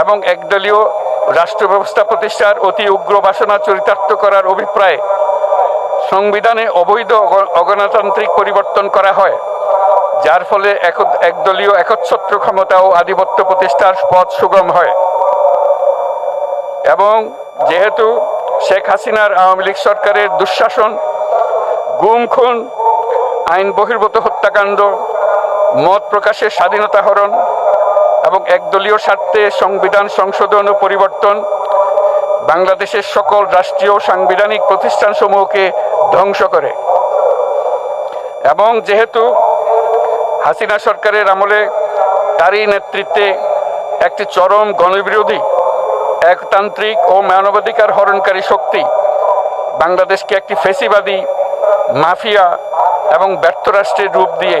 এবং একদলীয় রাষ্ট্র ব্যবস্থা প্রতিষ্ঠার অতি উগ্র বাসনা চরিতার্থ করার অভিপ্রায়ে সংবিধানে অবৈধ অগণতান্ত্রিক পরিবর্তন করা হয়, যার ফলে এক- একদলীয় একচ্ছত্র ক্ষমতা ও আধিপত্য প্রতিষ্ঠার পথ সুগম হয়। এবং যেহেতু শেখ হাসিনার আওয়ামী লীগ সরকারের দুঃশাসন, গুম, খুন, আইন বহির্ভূত হত্যাকাণ্ড, মত প্রকাশের স্বাধীনতা হরণ এবং একদলীয় স্বার্থে সংবিধান সংশোধন ও পরিবর্তন বাংলাদেশের সকল রাষ্ট্রীয় সাংবিধানিক প্রতিষ্ঠানসমূহকে ধ্বংস করে। এবং যেহেতু হাসিনা সরকারের আমলে তারই নেতৃত্বে একটি চরম গণবিরোধী, একতান্ত্রিক ও মানবাধিকার হরণকারী শক্তি বাংলাদেশকে একটি ফেসিবাদী, মাফিয়া এবং ব্যর্থ রাষ্ট্রের রূপ দিয়ে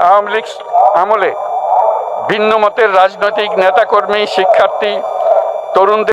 আওয়ামী লীগ আমলে ভিন্ন মতের রাজনৈতিক নেতাকর্মী শিক্ষার্থী তরুণদের